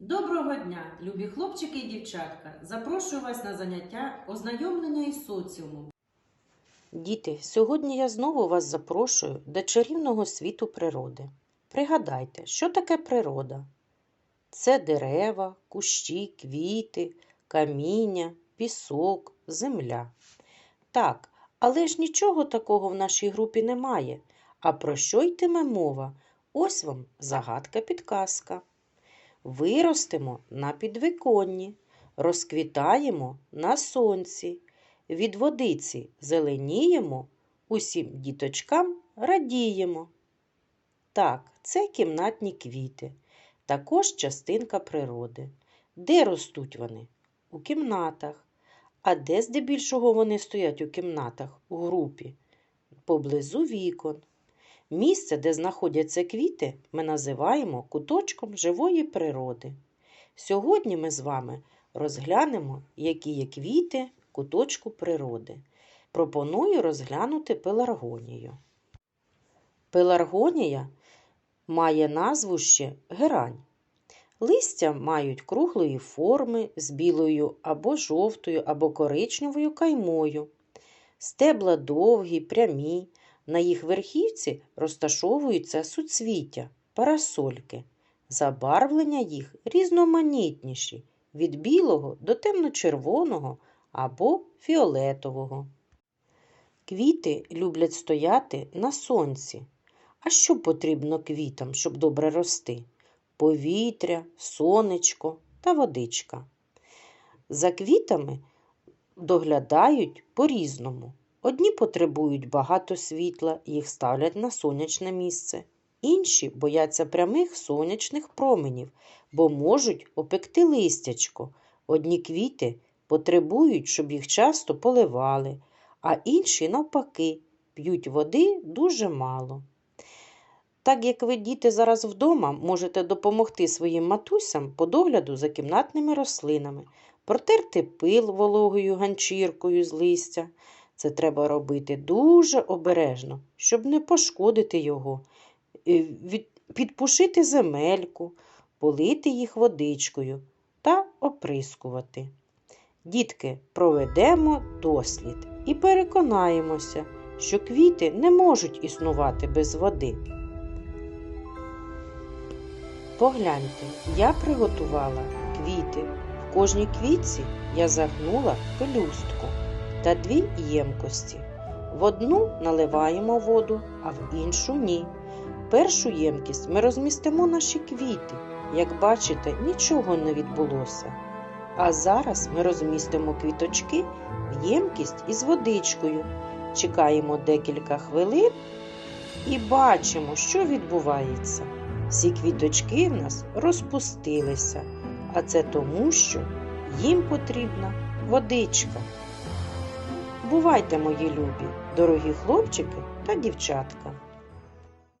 Доброго дня, любі хлопчики і дівчатка! Запрошую вас на заняття ознайомлення із соціумом. Діти, сьогодні я знову вас запрошую до чарівного світу природи. Пригадайте, що таке природа? Це дерева, кущі, квіти, каміння, пісок, земля. Так, але ж нічого такого в нашій групі немає. А про що йтиме мова? Ось вам загадка підказка. Виростемо на підвиконні, розквітаємо на сонці, від водиці зеленіємо, усім діточкам радіємо. Так, це кімнатні квіти, також частинка природи. Де ростуть вони? У кімнатах. А де здебільшого вони стоять у кімнатах, у групі? Поблизу вікон. Місце, де знаходяться квіти, ми називаємо куточком живої природи. Сьогодні ми з вами розглянемо, які є квіти куточку природи. Пропоную розглянути пеларгонію. Пеларгонія має назву ще герань. Листя мають круглої форми з білою або жовтою, або коричневою каймою. Стебла довгі, прямі. На їх верхівці розташовуються суцвіття, парасольки. Забарвлення їх різноманітніші від білого до темно-червоного або фіолетового. Квіти люблять стояти на сонці. А що потрібно квітам, щоб добре рости? Повітря, сонечко та водичка. За квітами доглядають по-різному. Одні потребують багато світла, їх ставлять на сонячне місце. Інші бояться прямих сонячних променів, бо можуть опекти листячко. Одні квіти потребують, щоб їх часто поливали, а інші, навпаки, п'ють води дуже мало. Так як ви, діти, зараз вдома можете допомогти своїм матусям по догляду за кімнатними рослинами, протерти пил вологою ганчіркою з листя. Це треба робити дуже обережно, щоб не пошкодити його, Е, підпушити земельку, полити їх водичкою та оприскувати. Дітки, проведемо дослід і переконаємося, що квіти не можуть існувати без води. Погляньте, я приготувала квіти. В кожній квітці я загнула пелюстку та дві ємкості. В одну наливаємо воду, а в іншу ні. Першу ємкість ми розмістимо наші квіти. Як бачите, нічого не відбулося. А зараз ми розмістимо квіточки в ємкість із водичкою. Чекаємо декілька хвилин і бачимо, що відбувається. Всі квіточки в нас розпустилися, а це тому, що їм потрібна водичка. Бувайте, мої любі, дорогі хлопчики та дівчатка!